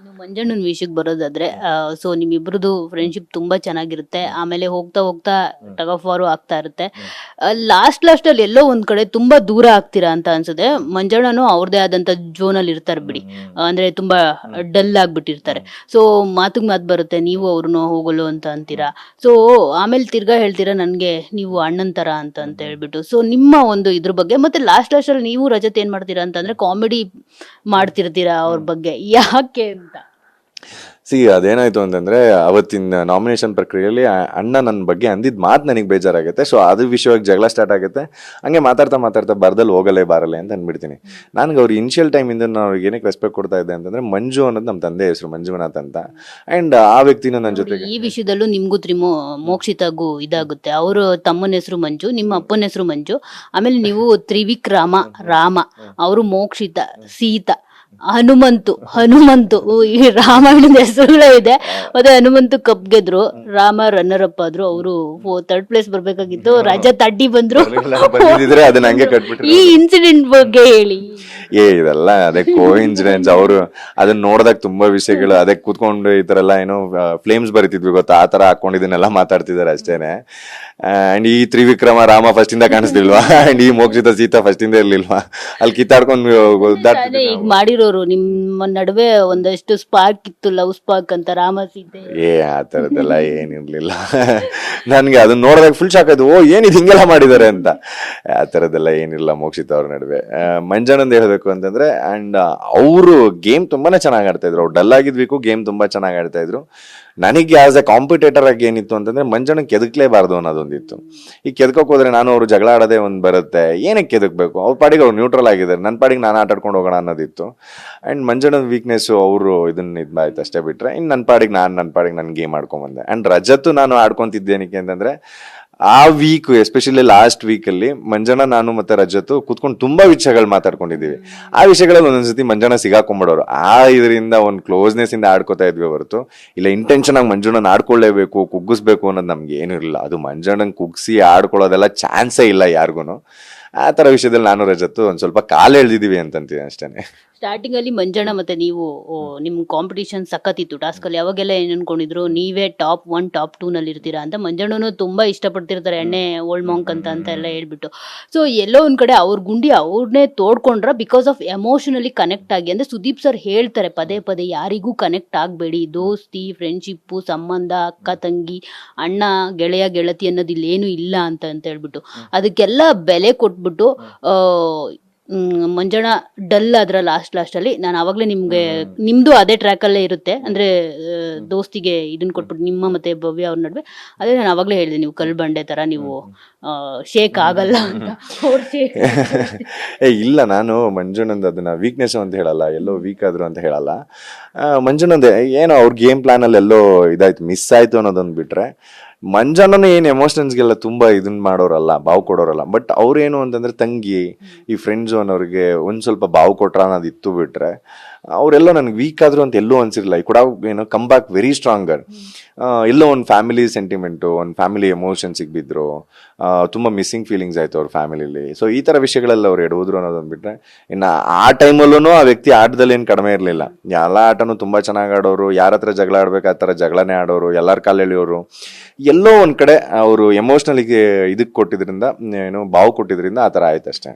ಇನ್ನು ಮಂಜಣ್ಣನ ವಿಷಯಕ್ಕೆ ಬರೋದಾದ್ರೆ ಸೊ ನಿಮ್ಮಿಬ್ರದ್ದು ಫ್ರೆಂಡ್ಶಿಪ್ ತುಂಬಾ ಚೆನ್ನಾಗಿರುತ್ತೆ. ಆಮೇಲೆ ಹೋಗ್ತಾ ಹೋಗ್ತಾ ಟಗ್ ಆಫ್ ವಾರು ಆಗ್ತಾ ಇರುತ್ತೆ. ಲಾಸ್ಟ್ ಲಾಸ್ಟ್ ಅಲ್ಲಿ ಎಲ್ಲೋ ಒಂದ್ ಕಡೆ ತುಂಬಾ ದೂರ ಆಗ್ತೀರಾ ಅಂತ ಅನ್ಸುತ್ತೆ. ಮಂಜಣ್ಣನು ಅವ್ರದೇ ಆದಂತ ಜೋನ್ ಅಲ್ಲಿ ಇರ್ತಾರೆ ಬಿಡಿ. ಅಂದ್ರೆ ತುಂಬಾ ಡಲ್ ಆಗ್ಬಿಟ್ಟಿರ್ತಾರೆ. ಸೊ ಮಾತಿಗೆ ಮಾತು ಬರುತ್ತೆ ನೀವು ಅವ್ರನ್ನ ಹೋಗಲು ಅಂತ ಅಂತೀರಾ? ಸೊ ಆಮೇಲೆ ತಿರ್ಗಾ ಹೇಳ್ತೀರಾ ನನ್ಗೆ ನೀವು ಅಣ್ಣನ್ ತರ ಅಂತ ಅಂತ ಹೇಳ್ಬಿಟ್ಟು. ಸೊ ನಿಮ್ಮ ಒಂದು ಇದ್ರ ಬಗ್ಗೆ ಮತ್ತೆ ಲಾಸ್ಟ್ ಲಾಸ್ಟ್ ಅಲ್ಲಿ ನೀವು ರಜತ್ ಏನ್ ಮಾಡ್ತೀರಾ ಅಂತಂದ್ರೆ ಕಾಮಿಡಿ ಮಾಡ್ತಿರ್ತೀರಾ ಅವ್ರ ಬಗ್ಗೆ. ಯಾಕೆ? ಸಿ ಅದೇನಾಯ್ತು ಅಂತಂದ್ರೆ ಅವತ್ತಿನ ನಾಮಿನೇಷನ್ ಪ್ರಕ್ರಿಯೆಯಲ್ಲಿ ಅಣ್ಣ ನನ್ನ ಬಗ್ಗೆ ಅಂದಿದ್ ಮಾತು ನನಗೆ ಬೇಜಾರಾಗುತ್ತೆ. ಸೊ ಅದ್ರ ವಿಷಯವಾಗಿ ಜಗಳ ಸ್ಟಾರ್ಟ್ ಆಗುತ್ತೆ. ಹಂಗೆ ಮಾತಾಡ್ತಾ ಮಾತಾಡ್ತಾ ಬರ್ದಲ್ಲಿ ಹೋಗಲೇ ಬಾರಲೆ ಅಂತ ಅಂದ್ಬಿಡ್ತೀನಿ ನನಗೆ ಅವ್ರ ಇನಿಷಿಯಲ್ ಟೈಮಿಂದ ನಾನು ಅವ್ರಿಗೆ ಏನಕ್ಕೆ ರೆಸ್ಪೆಕ್ಟ್ ಕೊಡ್ತಾ ಇದ್ದೆ ಅಂತಂದ್ರೆ ಮಂಜು ಅನ್ನೋದು ನಮ್ಮ ತಂದೆ ಹೆಸರು ಮಂಜುನಾಥ್ ಅಂತ. ಅಂಡ್ ಆ ವ್ಯಕ್ತಿನೂ ನನ್ನ ಜೊತೆಗೆ ಈ ವಿಷಯದಲ್ಲೂ ನಿಮ್ಗೂ ತ್ರಿಮೋ ಮೋಕ್ಷಿತಾಗೂ ಇದಾಗುತ್ತೆ. ಅವರು ತಮ್ಮನ ಹೆಸರು ಮಂಜು ನಿಮ್ಮ ಅಪ್ಪನ ಹೆಸರು ಮಂಜು. ಆಮೇಲೆ ನೀವು ತ್ರಿವಿಕ್ರಾಮ ರಾಮ. ಅವರು ಮೋಕ್ಷಿತ ಸೀತಾ. ಹನುಮಂತು ಹನುಮಂತು. ಈ ರಾಮಾಯಣದ ಹೆಸರುಗಳೇ ಇದೆ. ಮತ್ತೆ ಹನುಮಂತು ಕಪ್ ಗೆದ್ರು ರಾಮ ರನ್ನರ್ ಅಪ್ ಆದ್ರು ಅವರು ಥರ್ಡ್ ಪ್ಲೇಸ್ ಬರ್ಬೇಕಾಗಿತ್ತು. ರಾಜ ತಡ್ಡಿ ಬಂದ್ರು. ಈ ಇನ್ಸಿಡೆಂಟ್ ಬಗ್ಗೆ ಹೇಳಿ. ಏ ಇದೆಲ್ಲ ಅದೇ ಕೋ ಇನ್ಸಿಡೆನ್ಸ್ ಅವರು ಅದನ್ನ ನೋಡಿದಾಗ ತುಂಬಾ ವಿಷಯಗಳು ಅದೇ ಕೂತ್ಕೊಂಡು ಈ ತರ ಎಲ್ಲ ಏನೋ ಫ್ಲೇಮ್ಸ್ ಬರಿತಿದ್ವಿ ಗೊತ್ತಾ? ಆ ತರ ಹಾಕೊಂಡಿದ್ದನ್ನೆಲ್ಲ ಮಾತಾಡ್ತಿದ್ದಾರೆ ಅಷ್ಟೇನೆ. ಅಂಡ್ ಈ ತ್ರಿವಿಕ್ರಮ ರಾಮ ಫಸ್ಟ್ ಇಂದ ಕಾಣಿಸ್ತಿಲ್ವಾ? ಅಂಡ್ ಈ ಮೋಕ್ಷಿತ ಸೀತಾ ಫಸ್ಟ್ ಇಂದ ಇರ್ಲಿಲ್ವಾ? ಅಲ್ಲಿ ಕಿತ್ತಾಡ್ಕೊಂಡು ಈಗ ಮಾಡಿರೋರು ನಿಮ್ಮ ನಡುವೆ ಒಂದಷ್ಟು ಸ್ಪಾರ್ಕ್ ಇತ್ತು ಲವ್ ಸ್ಪಾರ್ಕ್ ಅಂತ ರಾಮ ಸೀತೆ. ಏ ಆ ಥರದ್ದೆಲ್ಲ ಏನಿರ್ಲಿಲ್ಲ. ನನ್ಗೆ ಅದನ್ನ ನೋಡಿದಾಗ ಫುಲ್ ಶಾಕ್ ಆಯ್ತು. ಓ ಏನಿದು ಹಿಂಗೆಲ್ಲ ಮಾಡಿದ್ದಾರೆ ಅಂತ. ಆ ಥರದ್ದೆಲ್ಲ ಏನಿಲ್ಲ ಮೋಕ್ಷಿತ್ ಅವ್ರ ನಡುವೆ. ಆ, ಹೇಳಬೇಕು ಅಂತಂದ್ರೆ ಅಂಡ್ ಅವರು ಗೇಮ್ ತುಂಬಾನೇ ಚೆನ್ನಾಗಿ ಆಡ್ತಾ ಇದ್ರು. ಅವ್ರು ಡಲ್ ಆಗಿದ್ಬೇಕು ಗೇಮ್ ತುಂಬಾ ಚೆನ್ನಾಗಿ ಆಡ್ತಾ ಇದ್ರು. ನನಗೆ ಆಸ್ ಎ ಕಾಂಪಿಟೇಟರ್ ಆಗಿ ಏನಿತ್ತು ಅಂತಂದ್ರೆ ಮಂಜಣ್ಣ ಕೆದಕ್ಲೇಬಾರ್ದು ಅನ್ನೋದೊಂದಿತ್ತು. ಈಗ ಕೆದಕೋಕ್ ಹೋದ್ರೆ ನಾನು ಅವರು ಜಗಳ ಆಡೋದೇ ಒಂದು ಬರುತ್ತೆ ಏನಕ್ಕೆ ಕೆದಕ್ಬೇಕು? ಅವ್ರ ಪಾಡಿಗೆ ಅವ್ರು ನ್ಯೂಟ್ರಲ್ ಆಗಿದ್ದಾರೆ ನನ್ನ ಪಾಡಿಗೆ ನಾನು ಆಟಾಡ್ಕೊಂಡು ಹೋಗೋಣ ಅನ್ನೋದಿತ್ತು. ಆ್ಯಂಡ್ ಮಂಜಣ್ಣನ ವೀಕ್ನೆಸ್ಸು ಅವರು ಇದನ್ನ ಇದು ಆಯ್ತು ಅಷ್ಟೇ ಬಿಟ್ಟರೆ ಇನ್ನು ನನ್ನ ಪಾಡಿಗೆ ನಾನು ನನ್ನ ಪಾಡಿಗೆ ನಾನು ಗೇಮ್ ಆಡ್ಕೊಂಬಂದೆ ಆ್ಯಂಡ್ ರಜತ್ತು ನಾನು ಆಡ್ಕೊತಿದ್ದೇನಕ್ಕೆ ಅಂತಂದ್ರೆ ಆ ವೀಕ್ ಎಸ್ಪೆಷಲಿ ಲಾಸ್ಟ್ ವೀಕಲ್ಲಿ ಮಂಜಣ್ಣ, ನಾನು ಮತ್ತೆ ರಜತ್ ಕೂತ್ಕೊಂಡು ತುಂಬಾ ವಿಷಯಗಳು ಮಾತಾಡ್ಕೊಂಡಿದ್ದೀವಿ. ಆ ವಿಷಯಗಳಲ್ಲಿ ಒಂದೊಂದ್ಸತಿ ಮಂಜಣ್ಣ ಸಿಗಾಕೊಂಬಿಡೋರು. ಆ ಇದರಿಂದ ಒಂದು ಕ್ಲೋಸ್ನೆಸ್ ಇಂದ ಆಡ್ಕೋತಾ ಇದ್ವಿ ಹೊರತು. ಇಲ್ಲ ಇಂಟೆನ್ಷನ್ ಆಗಿ ಮಂಜಣ್ಣನ ಆಡ್ಕೊಳ್ಳೇಬೇಕು ಕುಗ್ಗಿಸ್ಬೇಕು ಅನ್ನೋದು ನಮ್ಗೆ ಏನು ಇರಲಿಲ್ಲ ಅದು ಮಂಜಣ್ಣನ ಕುಗ್ಸಿ ಆಡ್ಕೊಳ್ಳೋದೆಲ್ಲ ಚಾನ್ಸೇ ಇಲ್ಲ ಯಾರಿಗೂ ಆ ತರ ವಿಷಯದಲ್ಲಿ ನಾನು ರಜತ್ತು ಒಂದ್ ಸ್ವಲ್ಪ ಕಾಲ ಎಳ್ದಿದೀವಿ ಅಂತಂತೀನಿ ಅಷ್ಟೇ ಸ್ಟಾರ್ಟಿಂಗ್ ಅಲ್ಲಿ ಮಂಜಣ್ಣ ಮತ್ತೆ ನೀವು ಓ, ನಿಮ್ ಕಾಂಪಿಟಿಷನ್ ಸಖತ್ತಿತ್ತು. ಟಾಸ್ಕ್ ಅಲ್ಲಿ ಯಾವಾಗೆಲ್ಲ ಏನ್ ಅನ್ಕೊಂಡಿದ್ರು? ನೀವೇ ಟಾಪ್ ಒನ್ ಟಾಪ್ ಟೂ ನಲ್ಲಿ ಇರ್ತೀರಾ ಅಂತ ಮಂಜಣ್ಣನು ತುಂಬಾ ಇಷ್ಟಪಡ್ತಿರ್ತಾರೆ ಎಣ್ಣೆ ಓಲ್ಡ್ ಮಾಂಕ್ ಅಂತ ಅಂತ ಎಲ್ಲ ಹೇಳ್ಬಿಟ್ಟು. ಸೊ ಎಲ್ಲೋ ಒಂದ್ ಕಡೆ ಅವ್ರ ಗುಂಡಿ ಅವ್ರನ್ನೇ ತೋಡ್ಕೊಂಡ್ರ ಬಿಕಾಸ್ ಆಫ್ ಎಮೋಷನಲಿ ಕನೆಕ್ಟ್ ಆಗಿ ಅಂದ್ರೆ ಸುದೀಪ್ ಸರ್ ಹೇಳ್ತಾರೆ ಪದೇ ಪದೇ ಯಾರಿಗೂ ಕನೆಕ್ಟ್ ಆಗಬೇಡಿ. ದೋಸ್ತಿ ಫ್ರೆಂಡ್ಶಿಪ್ಪು ಸಂಬಂಧ ಅಕ್ಕ ತಂಗಿ ಅಣ್ಣ ಗೆಳೆಯ ಗೆಳತಿ ಅನ್ನೋದು ಇಲ್ಲೇನು ಇಲ್ಲ ಅಂತ ಅಂತ ಹೇಳ್ಬಿಟ್ಟು. ಅದಕ್ಕೆಲ್ಲ ಬೆಲೆ ಕೊಟ್ಬಿಟ್ಟು ಆ, ಮಂಜಣ ಮಂಜಣ್ಣ ಡಲ್ ಅದರ ಲಾಸ್ಟ್ ಲಾಸ್ಟಲ್ಲಿ ನಾನು ಆವಾಗಲೇ ನಿಮಗೆ ನಿಮ್ಮದು ಅದೇ ಟ್ರ್ಯಾಕಲ್ಲೇ ಇರುತ್ತೆ. ಅಂದ್ರೆ ದೋಸ್ತಿಗೆ ಇದನ್ನ ಕೊಟ್ಬಿಟ್ಟು ನಿಮ್ಮ ಮತ್ತೆ ಭವ್ಯ ಅವ್ರ ನಡುವೆ. ಅದೇ ನಾನು ಅವಾಗಲೇ ಹೇಳಿದೆ ನೀವು ಕಲ್ ಬಂಡೆ ತರ ನೀವು ಶೇಕ್ ಆಗಲ್ಲ ಅಂತ. ಏ ಇಲ್ಲ ನಾನು ಮಂಜುನಂದ್ ಅದನ್ನ ವೀಕ್ನೆಸ್ ಅಂತ ಹೇಳಲ್ಲ. ಎಲ್ಲೋ ವೀಕ್ ಆದ್ರು ಅಂತ ಹೇಳಲ್ಲ. ಮಂಜುನಂದ್ ಏನೋ ಅವ್ರ ಗೇಮ್ ಪ್ಲಾನ್ ಅಲ್ಲಿ ಎಲ್ಲೋ ಇದಾಯ್ತು ಮಿಸ್ ಆಯ್ತು ಅನ್ನೋದೊಂದು ಬಿಟ್ರೆ ಮಂಜಣ್ಣನ ಏನು ಎಮೋಷನ್ಸ್ಗೆಲ್ಲ ತುಂಬ ಇದನ್ನ ಮಾಡೋರಲ್ಲ ಬಾವು ಕೊಡೋರಲ್ಲ ಬಟ್ ಅವ್ರೇನು ಅಂತಂದ್ರೆ ತಂಗಿ ಈ ಫ್ರೆಂಡ್ಸು ಅನ್ನೋರಿಗೆ ಒಂದು ಸ್ವಲ್ಪ ಬಾವು ಕೊಟ್ರ ಅನ್ನೋದು ಇತ್ತು ಬಿಟ್ರೆ ಅವರೆಲ್ಲ ನನಗೆ ವೀಕ್ ಆದ್ರು ಅಂತ ಎಲ್ಲೂ ಅನಿಸಿರಲ್ಲ ಈ ಕೂಡ ಏನೋ ಕಮ್ ಬ್ಯಾಕ್ ವೆರಿ ಸ್ಟ್ರಾಂಗರ್ ಎಲ್ಲೋ ಒಂದು ಫ್ಯಾಮಿಲಿ ಸೆಂಟಿಮೆಂಟು ಒಂದು ಫ್ಯಾಮಿಲಿ ಎಮೋಷನ್ಸಿಗೆ ಬಿದ್ರು ತುಂಬ ಮಿಸ್ಸಿಂಗ್ ಫೀಲಿಂಗ್ಸ್ ಆಯಿತು ಅವ್ರ ಫ್ಯಾಮಿಲಿಲಿ ಸೊ ಈ ಥರ ವಿಷಯಗಳೆಲ್ಲ ಅವ್ರು ಎಡವುದ್ರು ಅನ್ನೋದೊಂದು ಬಿಟ್ಟರೆ ಇನ್ನು ಆ ಟೈಮಲ್ಲೂ ಆ ವ್ಯಕ್ತಿ ಆಟದಲ್ಲಿ ಏನು ಕಡಿಮೆ ಇರಲಿಲ್ಲ. ಎಲ್ಲ ಆಟನೂ ತುಂಬ ಚೆನ್ನಾಗಿ ಆಡೋರು ಯಾರ ಹತ್ರ ಜಗಳ ಆಡ್ಬೇಕು ಆ ಥರ ಜಗಳನೇ ಆಡೋರು ಎಲ್ಲರ ಕಾಲು ಎಳೆಯೋರು. ಎಲ್ಲೋ ಒಂದ್ ಕಡೆ ಅವರು ಎಮೋಷ್ನಲಿಗೆ ಇದಕ್ಕೆ ಕೊಟ್ಟಿದ್ರಿಂದ ಏನು ಬಾವು ಕೊಟ್ಟಿದ್ರಿಂದ ಆ ಥರ ಆಯ್ತು ಅಷ್ಟೇ